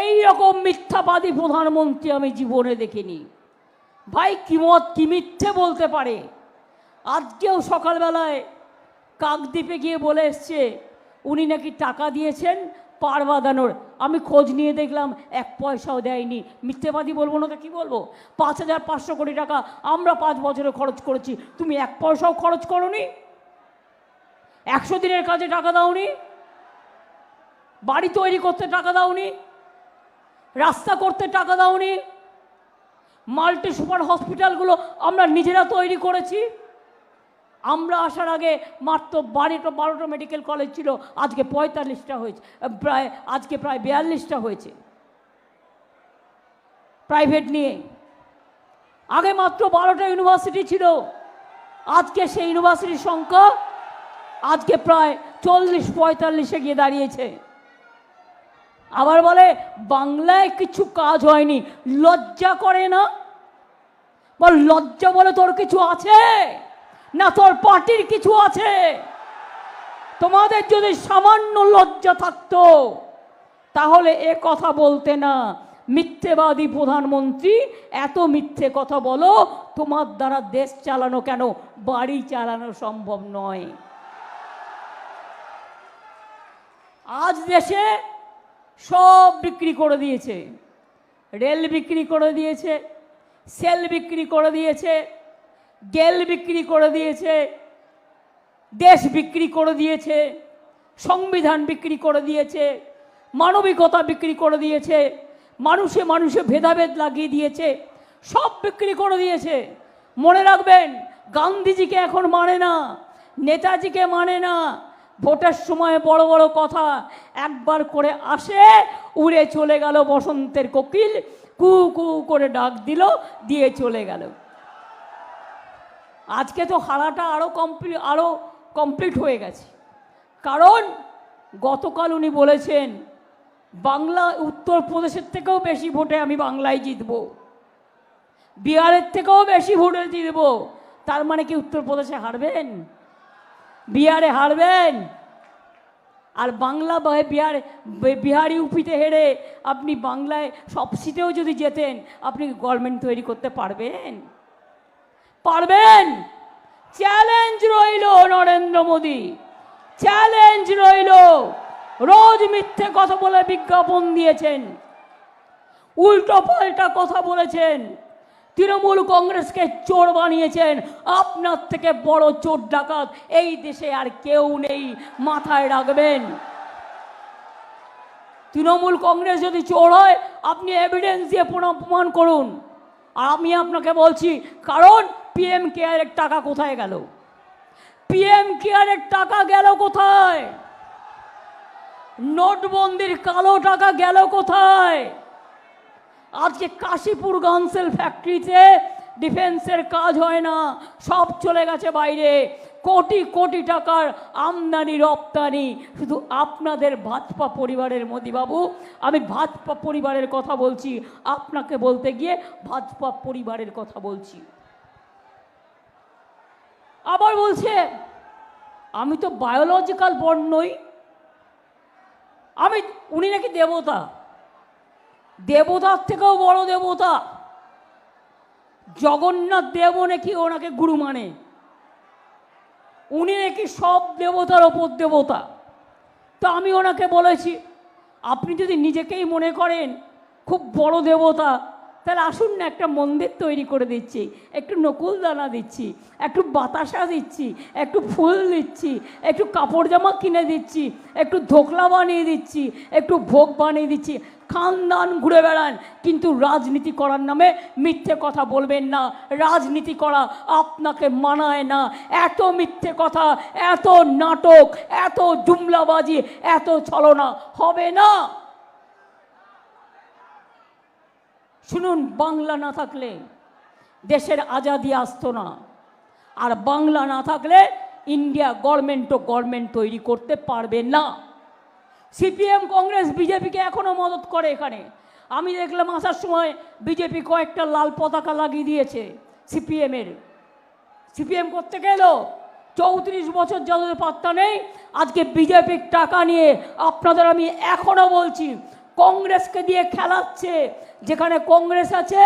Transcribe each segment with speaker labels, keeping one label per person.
Speaker 1: এই রকম মিথ্যাবাদী প্রধানমন্ত্রী আমি জীবনে দেখিনি। ভাই কিমত কি মিথ্যে বলতে পারে? আজকেও সকালবেলায় কাকদ্বীপে গিয়ে বলে এসছে, উনি নাকি টাকা দিয়েছেন পার বাঁধানোর। আমি খোঁজ নিয়ে দেখলাম, এক পয়সাও দেয়নি। মিথ্যেবাদী বলব না কী বলব? পাঁচ হাজার পাঁচশো কোটি টাকা আমরা পাঁচ বছরে খরচ করেছি। তুমি এক পয়সাও খরচ করনি? একশো দিনের কাজে টাকা দাওনি? বাড়ি তৈরি করতে টাকা দাওনি? রাস্তা করতে টাকা দাওনি। মাল্টি সুপার হসপিটালগুলো আমরা নিজেরা তৈরি করেছি। আমরা আসার আগে মাত্র বারোটা বারোটা মেডিকেল কলেজ ছিল, আজকে পঁয়তাল্লিশটা হয়েছে, প্রায়, আজকে প্রায় বিয়াল্লিশটা হয়েছে। প্রাইভেট নিয়ে। আগে মাত্র বারোটা ইউনিভার্সিটি ছিল, আজকে সেই ইউনিভার্সিটির সংখ্যা আজকে প্রায় চল্লিশ, পঁয়তাল্লিশে গিয়ে দাঁড়িয়েছে। আবার বলে, বাংলায় কিছু কাজ হয়নি, লজ্জা করে না? বল, লজ্জা বলে তোর কিছু আছে? না তোর পার্টির কিছু আছে? তোমাদের যদি সামান্য লজ্জা থাকতো, তাহলে এ কথা বলতে না। মিথ্যেবাদী প্রধানমন্ত্রী, এত মিথ্যে কথা বলো, তোমার দ্বারা দেশ চালানো কেন? বাড়ি চালানো সম্ভব নয়। আজ দেশে সব বিক্রি করে দিয়েছে। রেল বিক্রি করে দিয়েছে, সেল বিক্রি করে দিয়েছে, গেল বিক্রি করে দিয়েছে, দেশ বিক্রি করে দিয়েছে, সংবিধান বিক্রি করে দিয়েছে, মানবিকতা বিক্রি করে দিয়েছে, মানুষে মানুষে ভেদাভেদ লাগিয়ে দিয়েছে, সব বিক্রি করে দিয়েছে। মনে রাখবেন, গান্ধীজিকে এখন মানে না, নেতাজিকে মানে না ভোটের সময় বড় বড় কথা একবার করে আসে, উড়ে চলে গেল বসন্তের কোকিল, কু কু করে ডাক দিল, দিয়ে চলে গেল। আজকে তো হারাটা আরও কমপ্লিট আরও কমপ্লিট হয়ে গেছে। কারণ গতকাল উনি বলেছেন, বাংলা, উত্তরপ্রদেশের থেকেও বেশি ভোটে আমি বাংলায় জিতব। বিহারের থেকেও বেশি ভোটে জিতব। তার মানে কি উত্তরপ্রদেশে হারবেন? বিহারে হারবেন। আর বাংলা বিহার বিহারি উপিতে হেরে আপনি বাংলায় সব সিটেও যদি যেতেন, আপনি গভর্নমেন্ট তৈরি করতে পারবেন? পারবেন। চ্যালেঞ্জ রইল নরেন্দ্র মোদী। চ্যালেঞ্জ রইল। রোজ মিথ্যে কথা বলে বিজ্ঞাপন দিয়েছেন। উল্টো পাল্টা কথা বলেছেন। তৃণমূল কংগ্রেসকে চোর বানিয়েছেন। আপনার থেকে বড় চোর ডাকাত এই দেশে আর কেউ নেই, মাথায় রাখবেন। তৃণমূল কংগ্রেস যদি চোর হয়, আপনি এভিডেন্স দিয়ে প্রমাণ করুন। আর আমি আপনাকে বলছি, কারণ পিএম কেয়ারের টাকা কোথায় গেল? পিএম কেয়ারের টাকা গেল কোথায়? নোটবন্দির কালো টাকা গেল কোথায়? আজকে কাশীপুর গানসেল ফ্যাক্টরিতে ডিফেন্সের কাজ হয় না, সব চলে গেছে বাইরে। কোটি কোটি টাকার আমদানি, রপ্তানি, শুধু আপনাদের ভাজপা পরিবারের মোদিবাবু আমি ভাজপা পরিবারের কথা বলছি, আপনাকে বলতে গিয়ে ভাজপা পরিবারের কথা বলছি। আবার বলছে, আমি তো বায়োলজিক্যাল বর্ণ নই। আমি, উনি নাকি দেবতা। দেবতার থেকেও বড় দেবতা। জগন্নাথ দেব নাকি ওনাকে গুরু মানে। উনি নাকি সব দেবতার ওপর দেবতা। তো আমি ওনাকে বলেছি, আপনি যদি নিজেকেই মনে করেন, খুব বড় দেবতা তাহলে আসুন না, একটা মন্দির তৈরি করে দিচ্ছি, একটু নকুল দানা দিচ্ছি, একটু বাতাসা দিচ্ছি, একটু ফুল দিচ্ছি, একটু কাপড় জামা কিনে দিচ্ছি, একটু ধোকলা বানিয়ে দিচ্ছি, একটু ভোগ বানিয়ে দিচ্ছি। খানদান ঘুরে বেড়ান, কিন্তু রাজনীতি করার নামে মিথ্যে কথা বলবেন না। রাজনীতি করা আপনাকে মানায় না। এত মিথ্যে কথা, এত নাটক, এত জুমলাবাজি, এত ছলনা হবে না। শুনুন, বাংলা না থাকলে দেশের আজাদি আসতো না। আর বাংলা না থাকলে ইন্ডিয়া গভর্নমেন্টও গভর্নমেন্ট তৈরি করতে পারবে না। সিপিএম, কংগ্রেস বিজেপিকে এখনও মদত করে এখানে? আমি দেখলাম আসার সময় বিজেপি কয়েকটা লাল পতাকা লাগিয়ে দিয়েছে সিপিএমের সিপিএম করতে গেল, চৌত্রিশ বছর যাদের পাত্তা নেই। আজকে বিজেপির টাকা নিয়ে আপনাদের আমি এখনও বলছি কংগ্রেসকে দিয়ে খেলাচ্ছে, যেখানে কংগ্রেস আছে,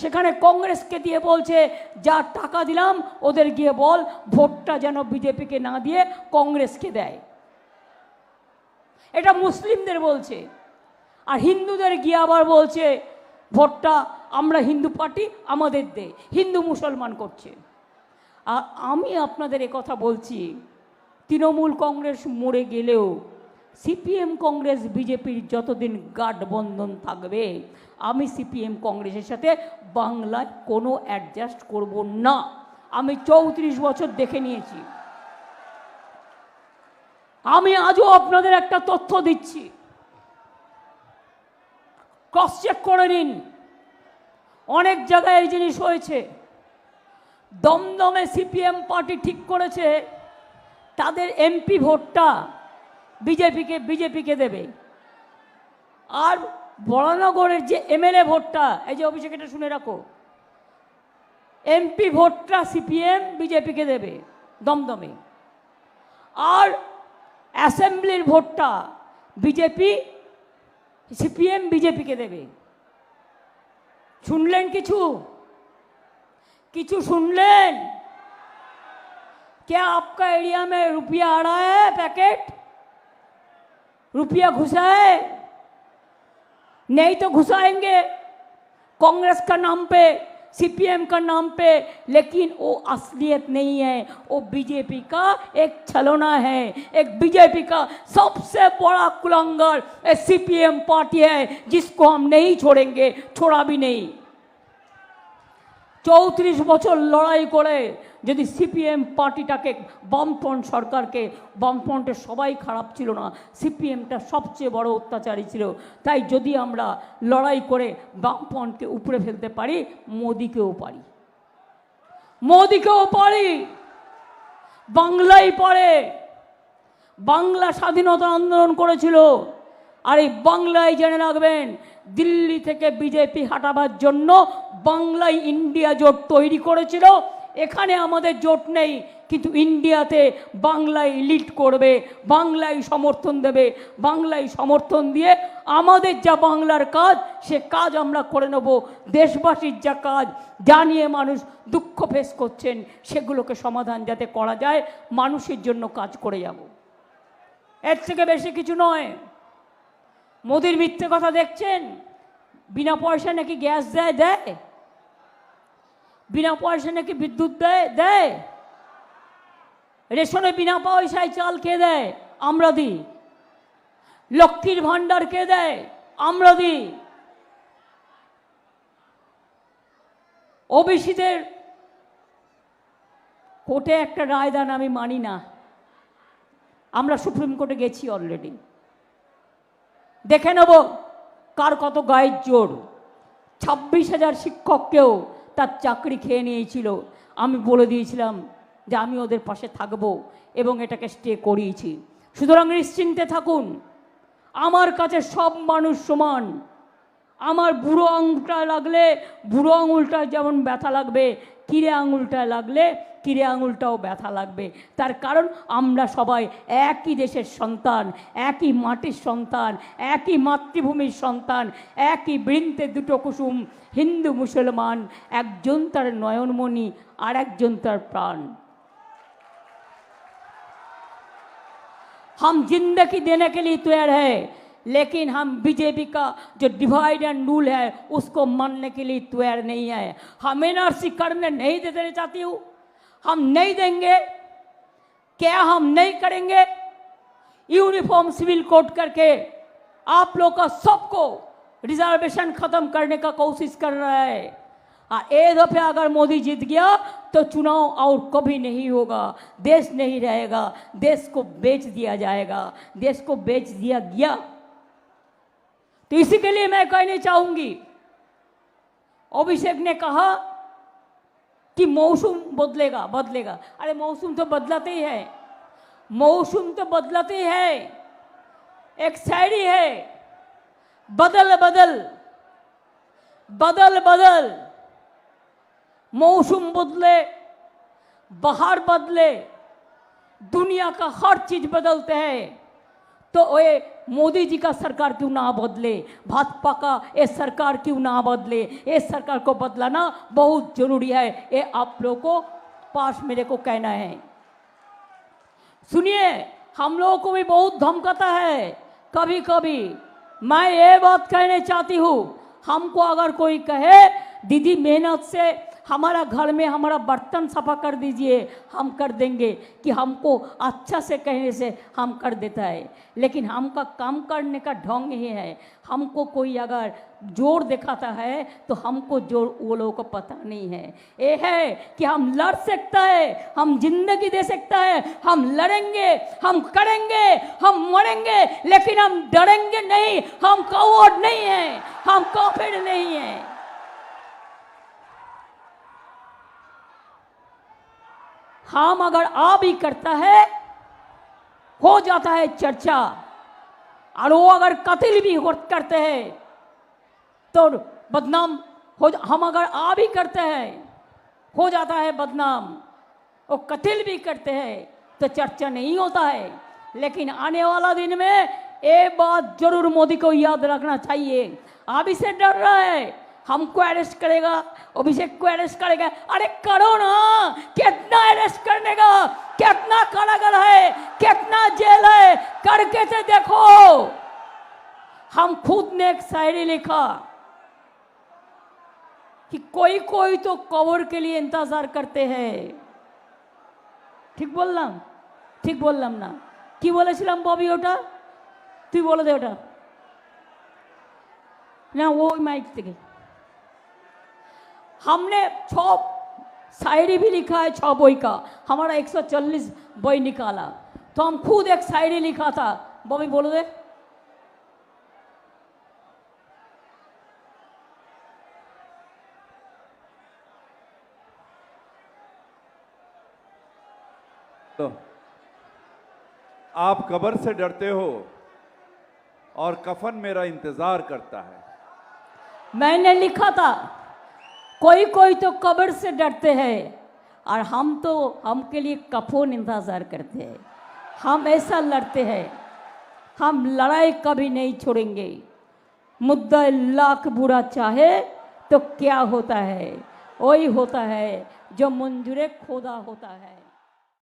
Speaker 1: সেখানে কংগ্রেসকে দিয়ে বলছে, যা টাকা দিলাম, ওদের গিয়ে বল, ভোটটা যেন বিজেপিকে না দিয়ে কংগ্রেসকে দেয়। এটা মুসলিমদের বলছে, আর হিন্দুদের গিয়ে আবার বলছে, ভোটটা আমরা হিন্দু পার্টি আমাদের দে হিন্দু মুসলমান করছে। আর আমি আপনাদের কথা বলছি, তৃণমূল কংগ্রেস মরে গেলেও সিপিএম কংগ্রেস বিজেপির যতদিন গাঠবন্ধন থাকবে, আমি সিপিএম কংগ্রেসের সাথে বাংলায় কোনো অ্যাডজাস্ট করব না। আমি চৌত্রিশ বছর দেখে নিয়েছি। আমি আজও আপনাদের একটা তথ্য দিচ্ছি। ক্রস চেক করে নিন। অনেক জায়গায় এই জিনিস হয়েছে। দমদমে সিপিএম পার্টি ঠিক করেছে। তাদের এমপি ভোটটা বিজেপিকে বিজেপিকে দেবে আর বরানগরের যে এমএলএ ভোটটা এই যে অভিষেক এটা শুনে রাখো এমপি ভোটটা সিপিএম বিজেপিকে দেবে দমদমে আর অ্যাসেম্বলির ভোটটা বিজেপি সিপিএম বিজেপিকে দেবে শুনলেন কিছু কিছু শুনলেন क्या आपका एरिया में रुपया आ रहा है पैकेट रुपया घुसा है नहीं तो घुसाएँगे। कांग्रेस का नाम पे, सीपीएम का नाम पे, लेकिन वो असलियत नहीं है। वो बीजेपी का एक छलोना है। एक बीजेपी का सबसे बड़ा कुलंगर सीपीएम पार्टी है, जिसको हम नहीं छोड़ेंगे, छोड़ा भी नहीं। চৌত্রিশ বছর লড়াই করে যদি সিপিএম পার্টিটাকে, বামফ্রন্ট সরকারকে বামফ্রন্টের সবাই খারাপ ছিল না, সিপিএমটা সবচেয়ে বড় অত্যাচারী ছিল। তাই যদি আমরা লড়াই করে বামফ্রন্টকে উপরে ফেলতে পারি, মোদিকেও পারি। মোদিকেও পারি। বাংলাই পড়ে বাংলা স্বাধীনতা আন্দোলন করেছিল। আর এই বাংলায় জেনে রাখবেন, দিল্লি থেকে বিজেপি হাঁটাবার জন্য বাংলায় ইন্ডিয়া জোট তৈরি করেছিল। এখানে আমাদের জোট নেই, কিন্তু ইন্ডিয়াতে বাংলায় লিড করবে, বাংলায় সমর্থন দেবে, বাংলায় সমর্থন দিয়ে আমাদের যা বাংলার কাজ, সে কাজ আমরা করে নেব। দেশবাসীর যা কাজ, যা নিয়ে মানুষ দুঃখ ফেস করছেন, সেগুলোকে সমাধান যাতে করা যায়, মানুষের জন্য কাজ করে যাব। এর থেকে বেশি কিছু নয়। মোদির মিথ্যে কথা দেখছেন? বিনা পয়সা নাকি গ্যাস দেয়? দেয়। বিনা পয়সা নাকি বিদ্যুৎ দেয়? দেয়। রেশনে বিনা পয়সায় চাল কে দেয়? আমরা দিই লক্ষ্মীর ভাণ্ডার কে দেয়? আমরা দিই ওবিসিদের কোর্টে একটা রায় দান আমি মানি না। আমরা সুপ্রিম কোর্টে গেছি অলরেডি দেখে নেব কার কত গায়ের জোর। ছাব্বিশ হাজার শিক্ষককেও তার চাকরি খেয়ে নিয়েছিল। আমি বলে দিয়েছিলাম যে আমি ওদের পাশে থাকব এবং এটাকে স্টে করিয়েছি। সুতরাং নিশ্চিন্তে থাকুন। আমার কাছে সব মানুষ সমান। আমার বুড়ো আঙুলটায় লাগলে, বুড়ো আঙুলটায় যেমন ব্যথা লাগবে কিরে আঙুলটায় লাগলে কিরে আঙুলটাও ব্যথা লাগবে তার কারণ আমরা সবাই একই দেশের সন্তান একই মাটির সন্তান একই মাতৃভূমির সন্তান একই বৃন্তে দুটো কুসুম হিন্দু মুসলমান একজন তার নয়নমণি আর একজন তার প্রাণ हम जिंदगी देने के लिए तैयार है लेकिन हम बीजेपी का जो डिवाइड एंड रूल है उसको मानने के लिए तैयार नहीं है हम एनआरसी करने नहीं दे देना चाहती हूँ हम नहीं देंगे। क्या हम नहीं करेंगे? यूनिफॉर्म सिविल कोड करके आप लोग का सबको रिजर्वेशन खत्म करने का कोशिश कर रहा है। और एक दफे अगर मोदी जीत गया तो चुनाव और कभी नहीं होगा। देश नहीं रहेगा। देश को बेच दिया जाएगा। देश को बेच दिया गया। तो इसी के लिए मैं कहना चाहूँगी, अभिषेक ने कहा कि मौसम बदलेगा बदलेगा। अरे, मौसम तो बदलाते ही है। मौसम तो बदलाते ही है। एक शायरी है। बदल बदल। बदल बदल। मौसम बदले, बाहर बदले, दुनिया का हर चीज़ बदलते हैं। तो ये मोदी जी का सरकार क्यों ना बदले? भाजपा का ये सरकार क्यों ना बदले? ये सरकार को बदलाना बहुत ज़रूरी है। ये आप लोगों को पास मेरे को कहना है। सुनिए, हम लोगों को भी बहुत धमकाता है। कभी कभी मैं ये बात कहने चाहती हूँ, हमको अगर कोई कहे, दीदी मेहनत से हमारा घर में हमारा बर्तन सफ़ा कर दीजिए। हम कर देंगे कि हमको अच्छा से कहने से हम कर देता है। लेकिन हमका काम करने का ढंग ही है। हमको कोई अगर ज़ोर दिखाता है तो हमको ज़ोर वो लोगों को पता नहीं है। ये है कि हम लड़ सकता है, हम ज़िंदगी दे सकता है, हम लड़ेंगे, हम करेंगे, हम मरेंगे, लेकिन हम डरेंगे नहीं। हम कौड़ नहीं है, हम कॉफिड नहीं है। हम अगर आ भी करता है, हो जाता है चर्चा। और वो अगर कत्ल भी करते हैं तो बदनाम हो हम अगर आ भी करते हैं, हो जाता है बदनाम। वो कत्ल भी करते हैं तो चर्चा नहीं होता है। लेकिन आने वाला दिन में ये बात ज़रूर मोदी को याद रखना चाहिए। आप इसे डर रहा है। हमको अरेस्ट करेगा अभिषेक को अरेस्ट करेगा अरे करो ना कितना अरेस्ट करने का कितना कारागर है कितना जेल है करके से देखो हम खुद ने एक शायरी लिखा कि कोई कोई तो कवर के लिए इंतजार करते हैं ঠিক বললাম ঠিক বললাম না কি বলেছিলাম ববি ওটা তুই বলে দে ওটা না ওই माइक থেকে हमने छ शायरी भी लिखा है छः बोई का। हमारा 140 बोई निकाला। तो हम खुद एक शायरी लिखा था। बॉबी बोलो दे।
Speaker 2: तो आप कब्र से डरते हो और कफन मेरा इंतज़ार करता है।
Speaker 1: मैंने लिखा था। कोई कोई तो कब्र से डरते हैं। और हम तो हम के लिए कफोन इंतज़ार करते हैं। हम ऐसा लड़ते हैं। हम लड़ाई कभी नहीं छोड़ेंगे। मुद्दा लाख बुरा चाहे तो क्या होता है? वही होता है जो मंजूर खोदा होता है।